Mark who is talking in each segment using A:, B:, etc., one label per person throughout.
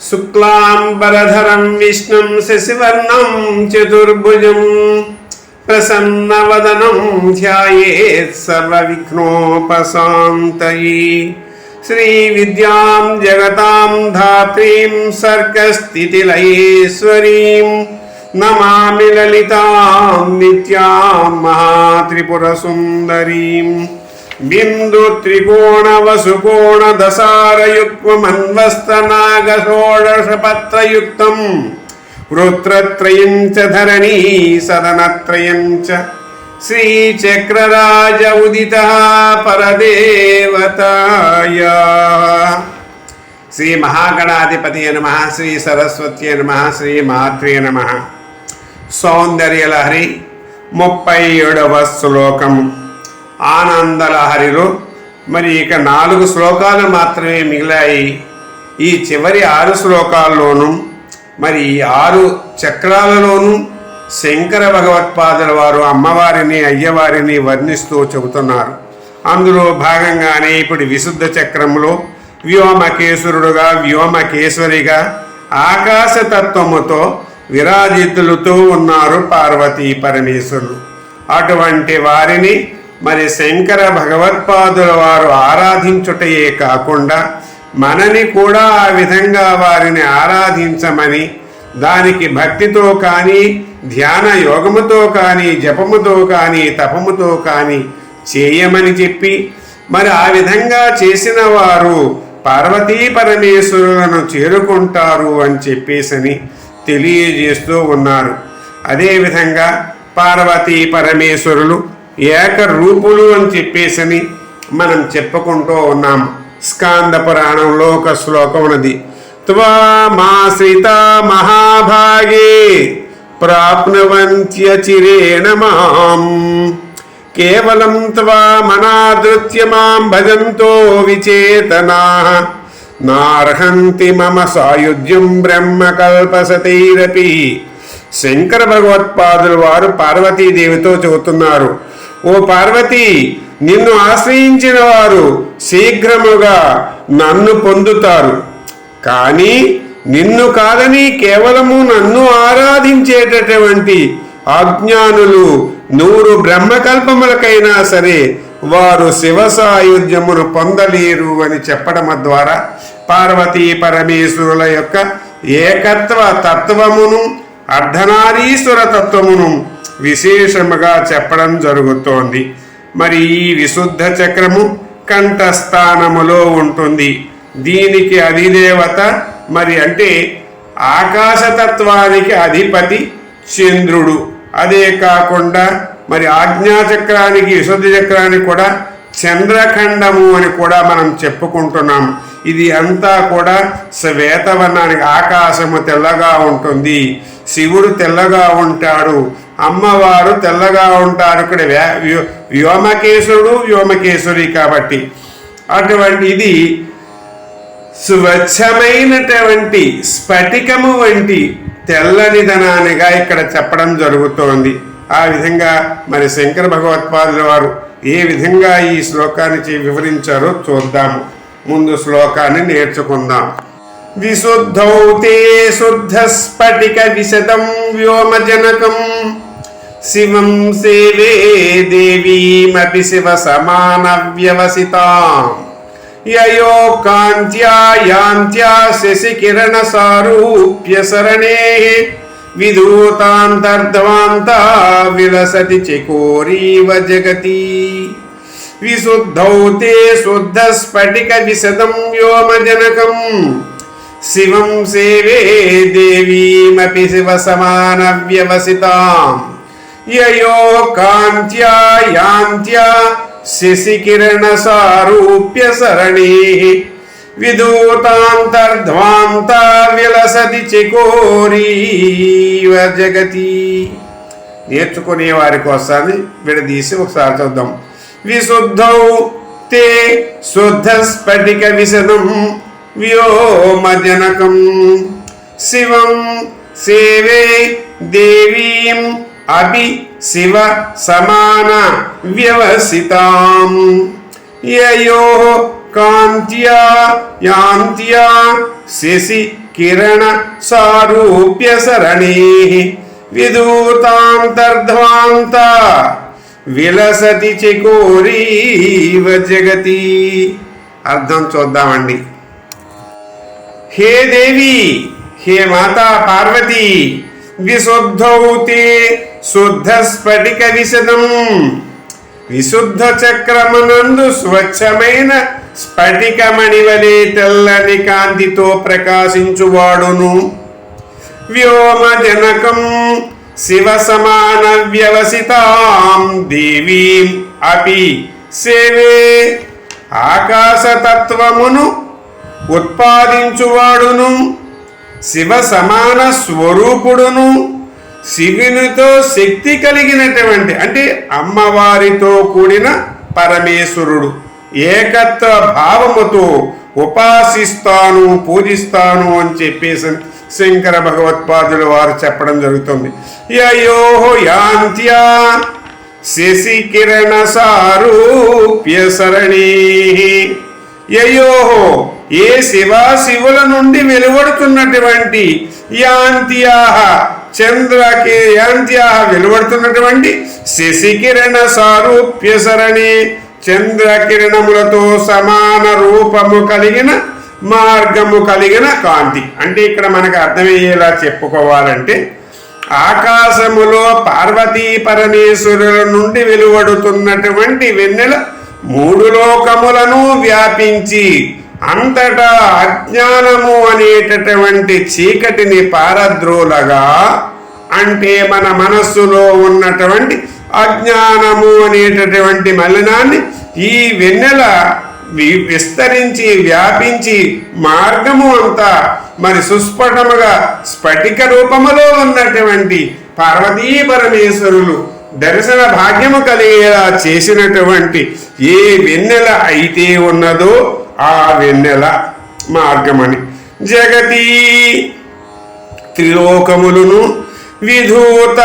A: शुक्लाम्बरधरं विष्णुं शशिवर्णं चतुर्भुजं प्रसन्नवदनं ध्यायेत् सर्वविघ्नोपशान्तये। श्रीविद्यां जगतां धात्रीं सर्गस्थितिलयेश्वरीं नमामि ललितां नित्यां महात्रिपुरसुन्दरीम्। మహాత్రిపురసుందరీం బిందు త్రికోణ వసుకోణ దశారయుగ్మన్వస్తనాగ షోడశపత్రయుక్తం వృత్రత్రయం చ ధరణీ సదనత్రయం చ శ్రీచక్రరాజ ఉదిత పరదేవతాయ. శ్రీ మహాగణాధిపతి నమ శ్రీ సరస్వతి నమ శ్రీ మాత్రే నమ. సౌందర్యలహరి ముప్పై ఏడవ శ్లోకం. ఆనందలహరిలో మరి ఇక నాలుగు శ్లోకాలు మాత్రమే మిగిలాయి. ఈ చివరి ఆరు శ్లోకాల్లోనూ మరి ఈ ఆరు చక్రాలలోనూ శంకర భగవత్పాదుల వారు అమ్మవారిని అయ్యవారిని వర్ణిస్తూ చెబుతున్నారు. అందులో భాగంగానే ఇప్పుడు విశుద్ధ చక్రంలో వ్యోమకేశ్వరుడుగా వ్యోమకేశ్వరిగా ఆకాశతత్వముతో విరాజితులతో ఉన్నారు పార్వతీ పరమేశ్వరులు. అటువంటి వారిని మరి శంకర భగవత్పాదుల వారు ఆరాధించుటయే కాకుండా మనని కూడా ఆ విధంగా వారిని ఆరాధించమని దానికి భక్తితో కానీ ధ్యాన యోగముతో కానీ జపముతో కానీ తపముతో కానీ చేయమని చెప్పి మరి ఆ విధంగా చేసిన వారు పార్వతీ పరమేశ్వరులను చేరుకుంటారు అని చెప్పేసని తెలియజేస్తూ ఉన్నారు. అదేవిధంగా పార్వతీ పరమేశ్వరులు ఏకరూపులు అని చెప్పేసని మనం చెప్పుకుంటూ ఉన్నాం. స్కాంద పురాణంలో ఒక శ్లోకం ఉన్నది. త్వామాశ్రిత మహాభాగే ప్రాప్నువంత్యచిరేణ మాం. కేవలం త్వామనాదృత్య మాం భజంతో విచేతనా. నార్హంతి మమ సాయుధ్యం బ్రహ్మకల్పసతైరపి. శంకర భగవత్పాదులు వారు పార్వతీదేవితో చెబుతున్నారు. ఓ పార్వతి నిన్ను ఆశ్రయించిన వారు శీఘ్రముగా నన్ను పొందుతారు. కానీ నిన్ను కాదని కేవలము నన్ను ఆరాధించేటటువంటి అజ్ఞానులు నూరు బ్రహ్మకల్పములకైనా సరే వారు శివ సాయుధ్యమును పొందలేరు అని చెప్పడం ద్వారా పార్వతీ పరమేశ్వరుల యొక్క ఏకత్వ తత్వమును అర్ధనారీశ్వర తత్వమును విశేషముగా చెప్పడం జరుగుతోంది. మరి ఈ విశుద్ధ చక్రము కంఠస్థానములో ఉంటుంది. దీనికి అధిదేవత మరి అంటే ఆకాశతత్వానికి అధిపతి చంద్రుడు. అదే కాకుండా మరి ఆజ్ఞాచక్రానికి విశుద్ధ చక్రానికి కూడా చంద్రఖండము అని కూడా మనం చెప్పుకుంటున్నాం. ఇది అంతా కూడా శ్వేతవర్ణానికి ఆకాశము తెల్లగా ఉంటుంది. శివుడు తెల్లగా ఉంటాడు. అమ్మవారు తెల్లగా ఉంటారు ఇక్కడ వ్యోమకేశుడు వ్యోమకేశ్వరి కాబట్టి. అటువంటి ఇది స్వచ్ఛమైనటువంటి స్ఫటికము వంటి తెల్లనిదనానిగా ఇక్కడ చెప్పడం జరుగుతోంది. ఆ విధంగా మరి శంకర భగవత్పాదుల వారు ఏ విధంగా ఈ శ్లోకాన్ని వివరించారో చూద్దాము. ముందు శ్లోకాన్ని నేర్చుకుందాం. విశుద్ధౌ తే శుద్ధ స్ఫటిక విశదం వ్యోమజనకం. శివం సేవే దేవీమపి శివ సమాన వ్యవసితాం యయో కాంత్యా యాంత్యా శశికిరణ సారూప్య సరణే విధూతాంతర్ధ్వాంతా విలసతి చికోరీవ జగతి విశుద్ధౌ తే శుద్ధ స్ఫటిక విశదం వ్యోమజనకం శివం సేవే దేవీమపి శివ సమాన వ్యవసితాం యయో కాంత్యా యాంత్యా శశికిరణ సారూప్య సరణీ. విదూతాంతర్ధ్వాంత విలసతి చికోరీవ జగతి నేర్చుకునే వారి కోసాన్ని విడదీసి ఒకసారి చూద్దాం. విశుద్ధౌ తే శుద్ధ స్ఫటిక విశదం వ్యోమజనకం. శివం సేవే దేవీం అపి శివ సమాన వ్యవసితాం యయో కాంత్యా యాంత్యా శశి కిరణ సారూప్య సరణీ. విదూతాంతర్ధ్వాంత విలసతి చికోరీవ జగతి. అర్థం చూద్దామండి. హే దేవి హే మాతా పార్వతి విశుద్ధౌతే శుద్ధ స్ఫటిక విశదం విశుద్ధ చక్రమునందు స్వచ్ఛమైన స్ఫటికమణి వలె తెల్లని కాంతితో ప్రకాశించువాడును. వ్యోమజనకం శివ సమాన వ్యవసితాం దేవీం అపి సేవే. ఆకాశతత్వమును ఉత్పాదించువాడును. శివ సమాన స్వరూపుడును. శివునితో శక్తి కలిగినటువంటి అంటే అమ్మవారితో కూడిన పరమేశ్వరుడు ఏకత్వ భావముతో ఉపాసిస్తాను పూజిస్తాను అని చెప్పేసి శంకర భగవత్పాదులు వారు చెప్పడం జరుగుతుంది. యయో యాంత్యా శశికిరణ సారూప్య సరణీ యయోహో ఏ శివా శివుల నుండి వెలువడుతున్నటువంటి యాంత్యాహ చంద్రకి యాంత్యాహ వెలువడుతున్నటువంటి శశికిరణ సారూప్య సరణి చంద్రకిరణములతో సమాన రూపము కలిగిన మార్గము కలిగిన కాంతి. అంటే ఇక్కడ మనకు అర్థమయ్యేలా చెప్పుకోవాలంటే ఆకాశములో పార్వతీ పరమేశ్వరుల నుండి వెలువడుతున్నటువంటి వెన్నెల మూడు లోకములను వ్యాపించి అంతటా అజ్ఞానము అనేటటువంటి చీకటిని పారద్రోలగా అంటే మన మనస్సులో ఉన్నటువంటి అజ్ఞానము అనేటటువంటి మలినాన్ని ఈ వెన్నెల విస్తరించి వ్యాపించి మార్గము అంతా మరి సుస్ఫటముగా స్ఫటిక రూపములో ఉన్నటువంటి పార్వతీ పరమేశ్వరులు దర్శన భాగ్యము కలిగేలా చేసినటువంటి ఏ వెన్నెల అయితే ఉన్నదో ఆ వెన్నెల మార్గమని జగతి త్రిలోకములను విధూత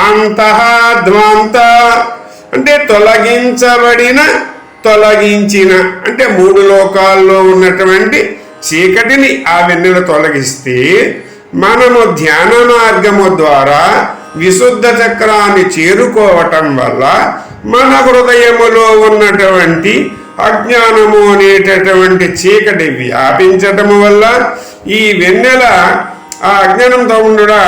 A: అంతః ధ్వాంత అంటే తొలగించబడిన తొలగించిన అంటే మూడు లోకాల్లో ఉన్నటువంటి చీకటిని ఆ వెన్నెల తొలగిస్తే మనము ధ్యాన మార్గము ద్వారా విశుద్ధ చక్రాన్ని చేరుకోవటం వల్ల మన హృదయములో ఉన్నటువంటి అజ్ఞానము అనేటటువంటి చీకటి వ్యాపించటము వల్ల ఈ వెన్నెల ఆ అజ్ఞానంతో ఉండడా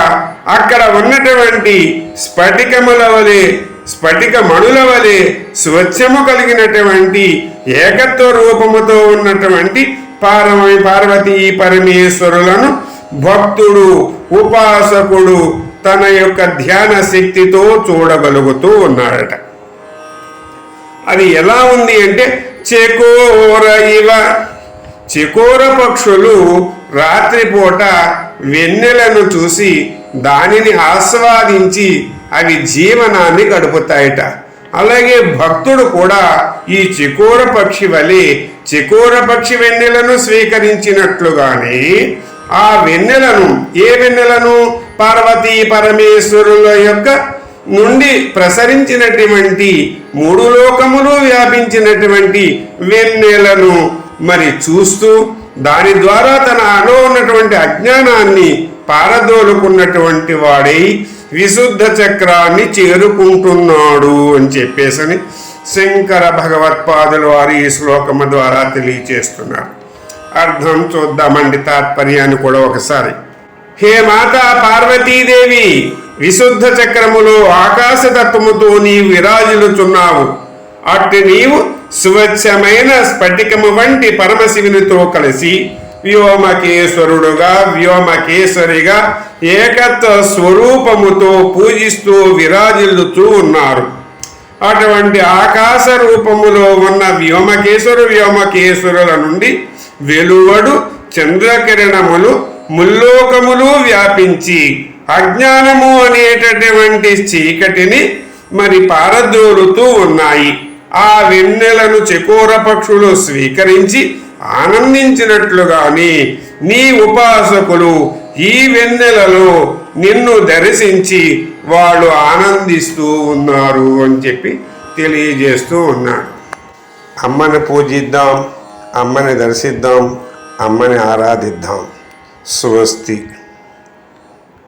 A: అక్కడ ఉన్నటువంటి స్ఫటికముల వలె స్ఫటిక మణుల వలె స్వచ్ఛము కలిగినటువంటి ఏకత్వ రూపముతో ఉన్నటువంటి పారమై పార్వతీ పరమేశ్వరులను భక్తుడు ఉపాసకుడు తన యొక్క ధ్యాన శక్తితో చూడగలుగుతూ ఉన్నాడట అది ఎలా ఉంది అంటే చెకోర ఇవ. చెకోర పక్షులు రాత్రిపూట వెన్నెలను చూసి దానిని ఆస్వాదించి అవి జీవనాన్ని గడుపుతాయట. అలాగే భక్తుడు కూడా ఈ చికోర పక్షి వలె చికోర పక్షి వెన్నెలను స్వీకరించినట్లుగానే ఆ వెన్నెలను ఏ వెన్నెలను? పార్వతీ పరమేశ్వరుల యొక్క నుండి ప్రసరించినటువంటి మూడు లోకములు వ్యాపించినటువంటి వెన్నెలను మరి చూస్తూ దాని ద్వారా తన అలో ఉన్నటువంటి అజ్ఞానాన్ని పారదోలుకున్నటువంటి వాడై విశుద్ధ చక్రాన్ని చేరుకుంటున్నాడు అని చెప్పేసని శంకర భగవత్పాదులు వారు ఈ శ్లోకము ద్వారా తెలియచేస్తున్నారు. అర్థం చూద్దామండి తాత్పర్యాన్ని కూడా ఒకసారి. హే మాతా పార్వతీదేవి విశుద్ధ చక్రములో ఆకాశతత్వముతో నీవు విరాజులుచున్నావు అట్టి నీవు స్వచ్ఛమైన స్ఫటికము వంటి పరమశివునితో కలిసి వ్యోమకేశ్వరుడుగా వ్యోమకేశ్వరిగా ఏకత్వ స్వరూపముతో పూజిస్తూ విరాజిల్లుతూ ఉన్నారు. అటువంటి ఆకాశ రూపములో ఉన్న వ్యోమకేశ్వరు వ్యోమకేశ్వరుల నుండి వెలువడు చంద్రకిరణములు ముల్లోకములు వ్యాపించి అజ్ఞానము అనేటటువంటి చీకటిని మరి పారదోలుతూ ఉన్నాయి. ఆ వెన్నెలను చకోర పక్షులు స్వీకరించి ఆనందించినట్లుగాని నీ ఉపాసకులు ఈ వెన్నెలలో నిన్ను దర్శించి వాళ్ళు ఆనందిస్తూ ఉన్నారు అని చెప్పి తెలియజేస్తూ ఉన్నాడు. అమ్మని పూజిద్దాం అమ్మని దర్శిద్దాం అమ్మని ఆరాధిద్దాం. స్వస్తి.